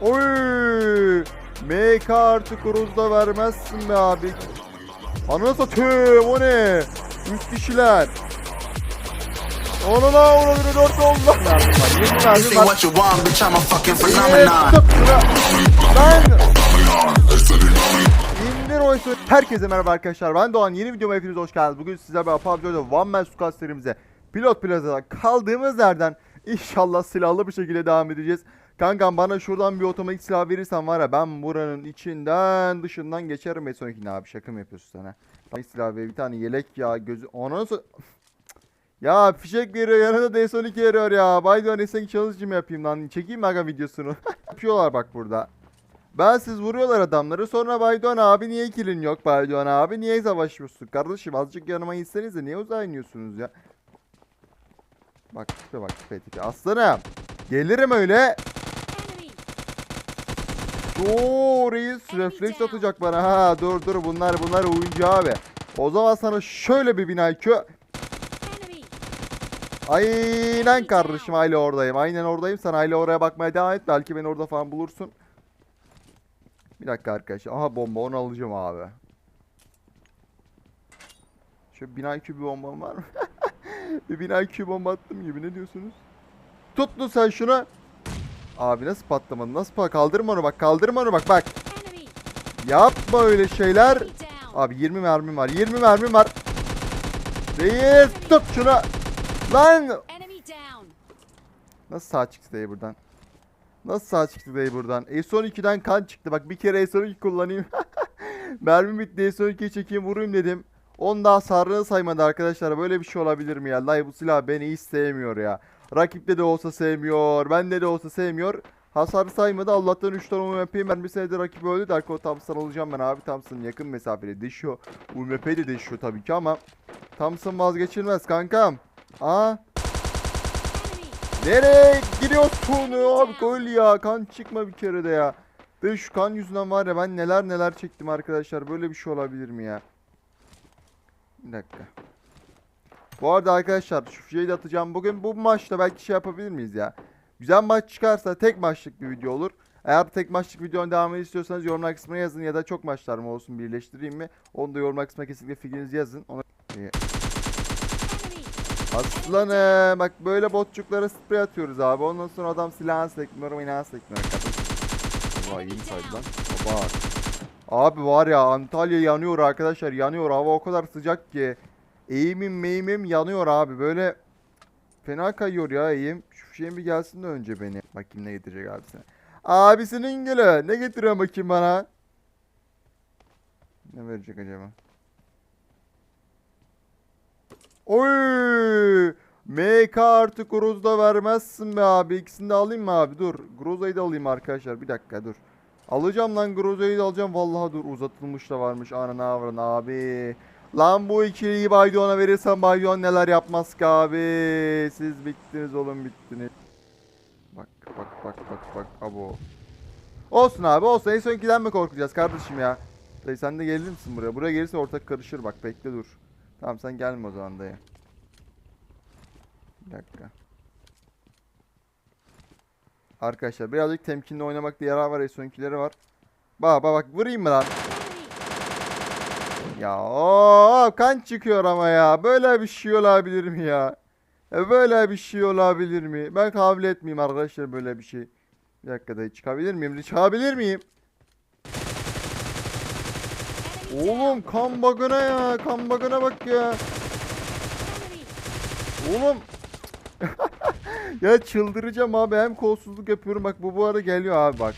Oy! MK artı Cruz'da vermezsin be abi. Ananı satayım o ne? Üç kişiler. Onu la onu bir dört oldu. Yemin verdim. İndir o isim. Herkese merhaba arkadaşlar. Ben Doğan. Yeni videoma hepiniz hoş geldiniz. Bugün sizlerle beraber PUBG'de One Man Squad serimize Pilot Plaza'da kaldığımız yerden inşallah silahlı bir şekilde devam edeceğiz. Kankam bana şuradan bir otomatik silah verirsen var ya ben buranın içinden dışından geçerim S12'ne abi şaka mı yapıyorsun sana? Bir silah ve bir tane yelek ya gözü ona nasıl ya fişek veriyor yanında da S12 veriyor ya. Baydoğan S12 challenge mı yapayım lan? Çekeyim mi videosunu? Yapıyorlar bak burada. Ben siz vuruyorlar adamları sonra Baydoğan abi niye kilin yok Baydoğan abi niye savaşmıyorsun kardeşim azıcık yanıma insenize niye uzağa iniyorsunuz ya Bak tipe bak tipe tipe aslanım Gelirim öyle Oo reis refleks atacak bana. Ha dur dur. Bunlar bunlar oyuncu abi. O zaman sana şöyle bir bina kö Aynen kardeşim aile oradayım. Aynen oradayım. Sen aile oraya bakmaya devam et. Belki beni orada falan bulursun. Bir dakika arkadaşlar. Aha bomba. Onu alacağım abi. Şu bina iki bir bombam var mı? bir bina iki bomba attım gibi. Ne diyorsunuz? Tuttu sen şunu. Abi nasıl patlamadı? Nasıl pat kaldırma onu bak kaldırma onu bak bak. Yapma öyle şeyler. Abi 20 mermim var 20 mermim var. Reis tut şunu. Lan Nasıl sağ çıktı dayı buradan? Nasıl sağ çıktı dayı buradan? S12'den kan çıktı. Bak bir kere S12 kullanayım. Mermi bitti S12'yi çekeyim vurayım dedim. Onun daha sarrını saymadı arkadaşlar. Böyle bir şey olabilir mi ya? Dayı bu silah beni hiç sevmiyor ya. Rakipte de olsa sevmiyor. Bende de olsa sevmiyor. Hasarı saymadı. Allah'tan 3 tane UMP'yi mermisine de rakip öldü. Derken o Thompson alacağım ben abi. Thompson yakın mesafeli değişiyor. UMP de değişiyor tabii ki ama. Thompson vazgeçilmez kankam. Aa Nereye gidiyorsun abi gol ya kan çıkma bir kere de ya. Ve şu kan yüzünden var ya ben neler neler çektim arkadaşlar böyle bir şey olabilir mi ya? Bir dakika. Bu arada arkadaşlar şu şeyi de atacağım bugün bu maçta belki şey yapabilir miyiz ya? Güzel maç çıkarsa tek maçlık bir video olur. Eğer tek maçlık videonun devamını istiyorsanız yorumlar kısmına yazın ya da çok maçlar mı olsun birleştireyim mi? Onu da yorumlar kısmına kesinlikle fikrinizi yazın. Ona... Aslanım bak böyle botçuklara sprey atıyoruz abi. Ondan sonra adam silahını sekmiyor, oynağını sekmiyor. Vay iyi saydı lan. Baba. Abi var ya Antalya yanıyor arkadaşlar yanıyor. Hava o kadar sıcak ki. Eğimim meyimim yanıyor abi. Böyle fena kayıyor ya eğim. Şu şeyin bir gelsin de önce beni. Bakayım ne getirecek abisine. Abisinin gülü. Ne getiriyor bakayım bana? Ne verecek acaba? Oy! MK artı Groz'da vermezsin be abi. İkisini de alayım mı abi? Dur. Groza'yı da alayım arkadaşlar. Bir dakika dur. Alacağım lan Groza'yı da alacağım. Vallahi dur uzatılmış da varmış. Ananı avran abi. Lan bu ikiliyi Baydoğan'a verirsen Baydoğan neler yapmaz ki abi. Siz bittiniz oğlum bittiniz. Bak bak bak bak bak abo. Olsun abi olsun. En son ikiden mi korkacağız kardeşim ya? Dayı sen de gelir misin buraya? Buraya gelirse ortak karışır bak bekle dur. Tamam sen gelme o zaman dayı. Bir dakika. Arkadaşlar birazcık temkinli oynamakta yarar var. S12'leri var. Bak bak bak vurayım mı lan? Ya o kan çıkıyor ama ya. Böyle bir şey olabilir mi ya? E, Böyle bir şey olabilir mi? Ben kabul etmeyeyim arkadaşlar böyle bir şey. Bir dakika dayı çıkabilir miyim? Çıkabilir miyim? Oğlum kan bagına ya. Kan bagına bak ya. Oğlum. ya çıldıracağım abi. Hem kolsuzluk yapıyorum. Bak bu bu arada geliyor abi bak.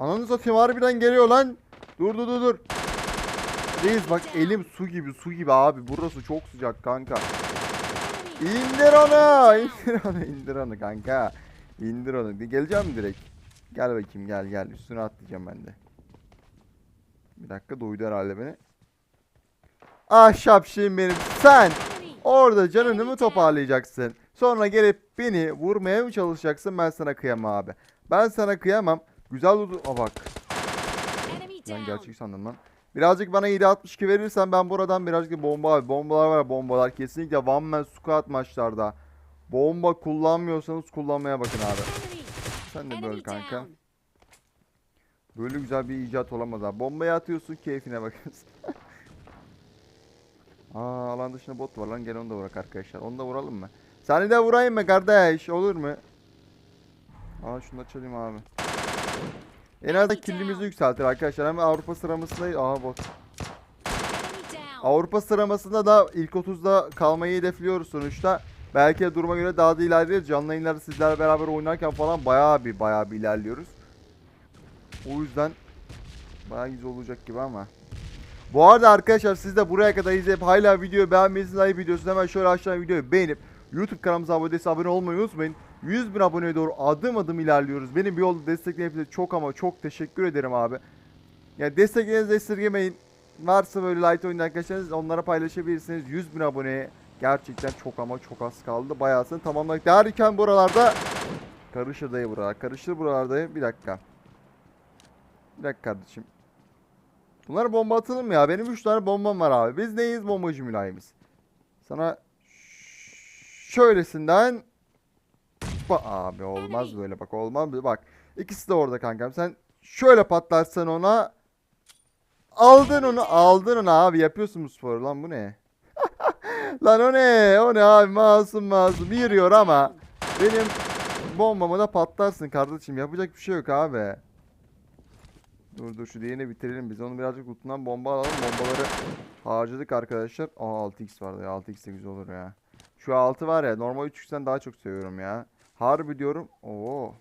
Ananı satayım harbiden geliyor lan. Dur dur dur dur. Reis bak elim su gibi su gibi abi. Burası çok sıcak kanka. İndir onu. indir onu. indir onu kanka. İndir onu. Geleceğim direkt? Gel bakayım gel gel. Üstüne atlayacağım ben de. Bir dakika duydu herhalde beni. Ah şapşin benim. Sen orada canını mı toparlayacaksın? Sonra gelip beni vurmaya mı çalışacaksın? Ben sana kıyamam abi. Ben sana kıyamam. Güzel oldu. Aa bak. Ben gerçek sandım lan. Birazcık bana 7.62 verirsen ben buradan birazcık bomba abi. Bombalar var bombalar. Kesinlikle one man squad maçlarda. Bomba kullanmıyorsanız kullanmaya bakın abi. Sen de böyle Enemy kanka. Böyle güzel bir icat olamaz abi. Bombayı atıyorsun keyfine bakıyorsun. Aa alan dışında bot var lan gel onu da vurak arkadaşlar. Onu da vuralım mı? Seni de vurayım mı kardeş? Olur mu? Aa şunu da çalayım abi. En azından killimizi yükseltir arkadaşlar. Hem Avrupa sıralamasında Aa bot. Avrupa sıralamasında da ilk 30'da kalmayı hedefliyoruz sonuçta. Belki de duruma göre daha da ilerleriz. Canlı yayınlarda sizlerle beraber oynarken falan bayağı bir bayağı bir ilerliyoruz. O yüzden bayağı güzel olacak gibi ama. Bu arada arkadaşlar siz de buraya kadar izleyip hala videoyu beğenmeyi like videosunu hemen şöyle aşağıya videoyu beğenip YouTube kanalımıza abone değilseniz abone olmayı unutmayın. 100 bin aboneye doğru adım adım ilerliyoruz. Benim bir yolda destekleyen hepinize çok ama çok teşekkür ederim abi. Yani desteklerinizi esirgemeyin. Varsa böyle light oyun arkadaşlarınız onlara paylaşabilirsiniz. 100 bin aboneye gerçekten çok ama çok az kaldı. Bayağısını tamamladık derken buralarda karışır dayı buralar. Karışır buralarda. Bir dakika. Bir dakika kardeşim. Bunlara bomba atalım mı ya? Benim 3 tane bombam var abi. Biz neyiz bombacı mülayimiz. Sana şöylesinden Ba abi olmaz böyle bak olmaz bak. İkisi de orada kankam. Sen şöyle patlarsan ona Aldın onu, aldın onu abi. Yapıyorsun bu sporu lan bu ne? lan o ne? O ne abi? Masum masum yürüyor ama benim bombamı da patlarsın kardeşim. Yapacak bir şey yok abi. Dur dur şu diğerini bitirelim biz. Onu birazcık kutundan bomba alalım. Bombaları harcadık arkadaşlar. Aa 6x vardı ya. 6x de güzel olur ya. Şu 6 var ya. Normal 3x'ten daha çok seviyorum ya. Harbi diyorum. Oo.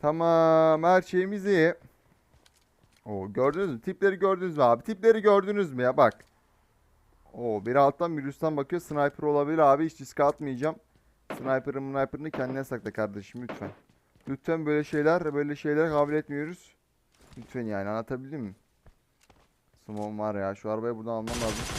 Tamam her şeyimiz iyi. Oo gördünüz mü? Tipleri gördünüz mü abi? Tipleri gördünüz mü ya? Bak. Oo biri alttan biri üstten bakıyor. Sniper olabilir abi. Hiç riske atmayacağım. Sniper'ın sniper'ını kendine sakla kardeşim lütfen. Lütfen böyle şeyler böyle şeylere kabul etmiyoruz. Lütfen yani anlatabildim mi? Smon var ya şu arabayı buradan almam lazım.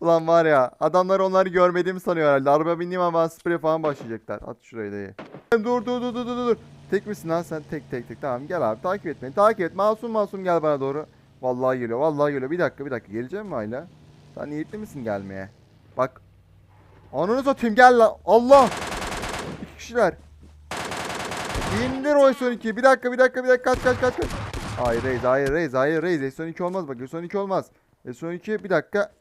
Ulan var ya adamlar onları görmediğimi sanıyor herhalde. Araba bindiğim bana sprey falan başlayacaklar. At şurayı dayı. Dur dur dur dur dur dur. Tek misin lan sen? Tek tek tek. Tamam gel abi takip et beni. Takip et. Masum masum gel bana doğru. Vallahi geliyor. Vallahi geliyor. Bir dakika bir dakika. Geleceğim mi hala? Sen niyetli misin gelmeye? Bak. Ananı satayım gel lan. Allah. İki kişiler. İndir o S12. Bir dakika bir dakika bir dakika kaç kaç kaç kaç. Hayır Reis hayır Reis hayır Reis S12 olmaz bak S12 olmaz. S12 bir dakika.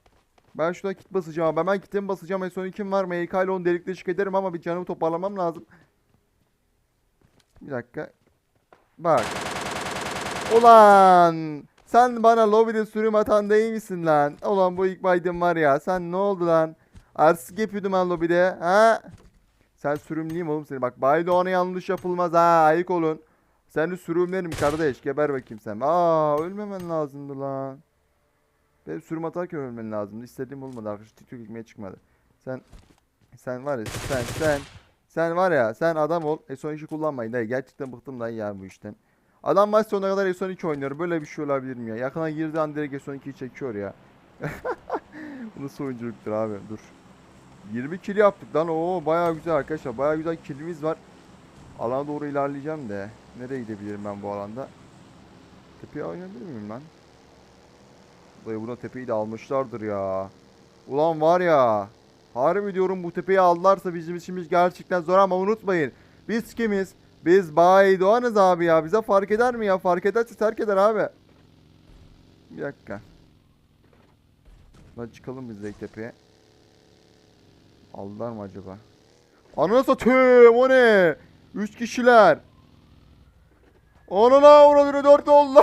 Ben şuna kit basacağım. Hemen kitimi basacağım. S12'm var. MK ile onu delik deşik ederim ama bir canımı toparlamam lazım. Bir dakika. Bak. Ulan. Sen bana lobide sürüm atan değil misin lan? Ulan bu ilk baydım var ya. Sen ne oldu lan? Arsızlık yapıyordum ben lobide. Ha? Sen sürümleyeyim oğlum seni. Bak bayda ona yanlış yapılmaz ha. Ayık olun. Seni sürümlerim kardeş. Geber bakayım sen. Aa ölmemen lazımdı lan. Benim sürüm atarken ölmen lazımdı. İstediğim olmadı arkadaşlar. TikTok ilmeye çıkmadı. Sen sen var ya sen sen sen var ya sen adam ol. S12 kullanmayın dayı. Gerçekten bıktım dayı ya bu işten. Adam maç sonuna kadar S12 oynuyor. Böyle bir şey olabilir mi ya? Yakına girdiği an direkt S12'yi çekiyor ya. bu nasıl oyunculuktur abi? Dur. 20 kill yaptık lan. Oo bayağı güzel arkadaşlar. Bayağı güzel killimiz var. Alana doğru ilerleyeceğim de. Nereye gidebilirim ben bu alanda? Tepeye oynayabilir miyim lan? Dayı buna tepeyi de almışlardır ya. Ulan var ya. Harbi diyorum bu tepeyi aldılarsa bizim işimiz gerçekten zor ama unutmayın. Biz kimiz? Biz Bay Doğan'ız abi ya. Bize fark eder mi ya? Fark ederse terk eder abi. Bir dakika. Hadi çıkalım biz de tepeye. Aldılar mı acaba? Ananı satayım o ne? Üç kişiler. Anana avradını dört oldu.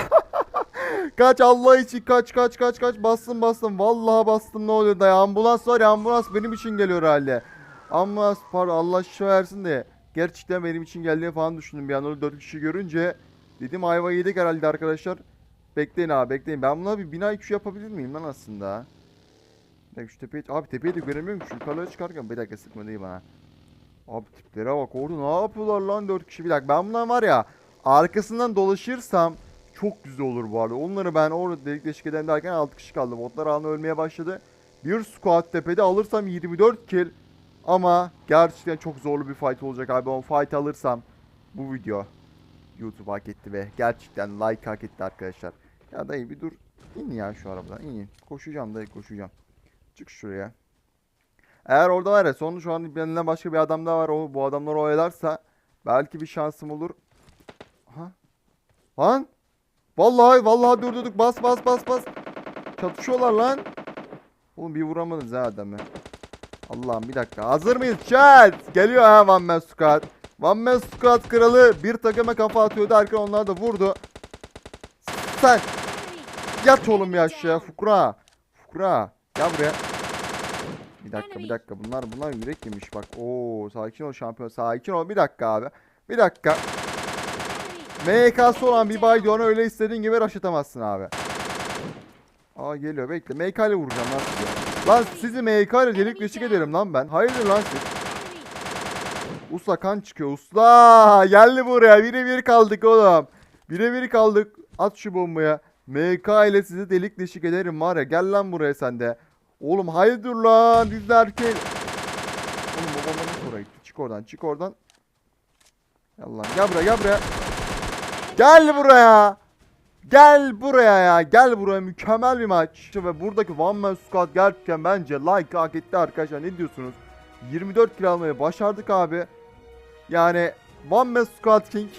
Kaç Allah için kaç kaç kaç kaç bastım bastım. Vallahi bastım ne oluyor da. Ambulans var ya ambulans benim için geliyor herhalde. Ambulans pardon Allah şişe versin de. Gerçekten benim için geldiğini falan düşündüm bir an öyle dört kişi görünce. Dedim ayva yedik herhalde arkadaşlar. Bekleyin abi bekleyin. Ben buna bir bina 2 yapabilir miyim lan aslında? Bir dakika şu tepeyi... Abi tepeyi de göremiyorum. Şu yukarıya çıkarken bir dakika sıkma değil bana. Abi tiplere bak orada ne yapıyorlar lan 4 kişi. Bir dakika ben bundan var ya arkasından dolaşırsam çok güzel olur bu arada. Onları ben orada delik deşik eden derken 6 kişi kaldı. Botlar anı ölmeye başladı. Bir squad tepede alırsam 24 kill. Ama gerçekten çok zorlu bir fight olacak abi. O fight alırsam bu video YouTube hak etti ve gerçekten like hak etti arkadaşlar. Ya dayı bir dur. İn ya şu arabadan in. Koşacağım dayı koşacağım. Çık şuraya. Eğer orada var ya son şu an benden başka bir adam daha var. O bu adamlar oyalarsa belki bir şansım olur. Ha? Lan? Vallahi vallahi durdurduk. Bas bas bas bas. Çatışıyorlar lan. Oğlum bir vuramadınız ha adamı. Allah'ım bir dakika. Hazır mıyız? Chat. Geliyor ha One Man Squad. One Man Squad kralı bir takıma kafa atıyordu. Arkadan onlar da vurdu. Sen yat oğlum ya aşağıya. Fukra. Fukra. Gel buraya. Bir dakika bir dakika. Bunlar bunlar yürek yemiş bak. Oo sakin ol şampiyon. Sakin ol. Bir dakika abi. Bir dakika. MK'sı olan bir bay onu öyle istediğin gibi rush atamazsın abi. Aa geliyor bekle. MK ile vuracağım lan sizi. Lan sizi MK ile delik deşik ederim lan ben. Hayırdır lan siz? Usta kan çıkıyor usta. Geldi buraya. Birebir kaldık oğlum. Birebir kaldık. At şu bombaya. MK ile sizi delik deşik ederim var ya. Gel lan buraya sen de. Oğlum hayırdır lan. De erkek. Oğlum nasıl oraya gitti? Çık oradan çık oradan. Gel lan gel buraya gel buraya. Gel buraya. Gel buraya ya. Gel buraya. Mükemmel bir maç. Ve buradaki One Man Squad gerçekten bence like hak etti arkadaşlar. Ne diyorsunuz? 24 kill almayı başardık abi. Yani One Man Squad King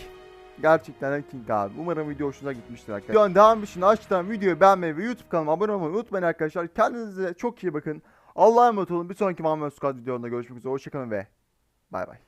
gerçekten King abi. Umarım video hoşunuza gitmiştir arkadaşlar. Videonun devamı için aşağıdan videoyu beğenmeyi ve YouTube kanalıma abone olmayı unutmayın arkadaşlar. Kendinize çok iyi bakın. Allah'a emanet olun. Bir sonraki One Man Squad videolarında görüşmek üzere. Hoşçakalın ve bay bay.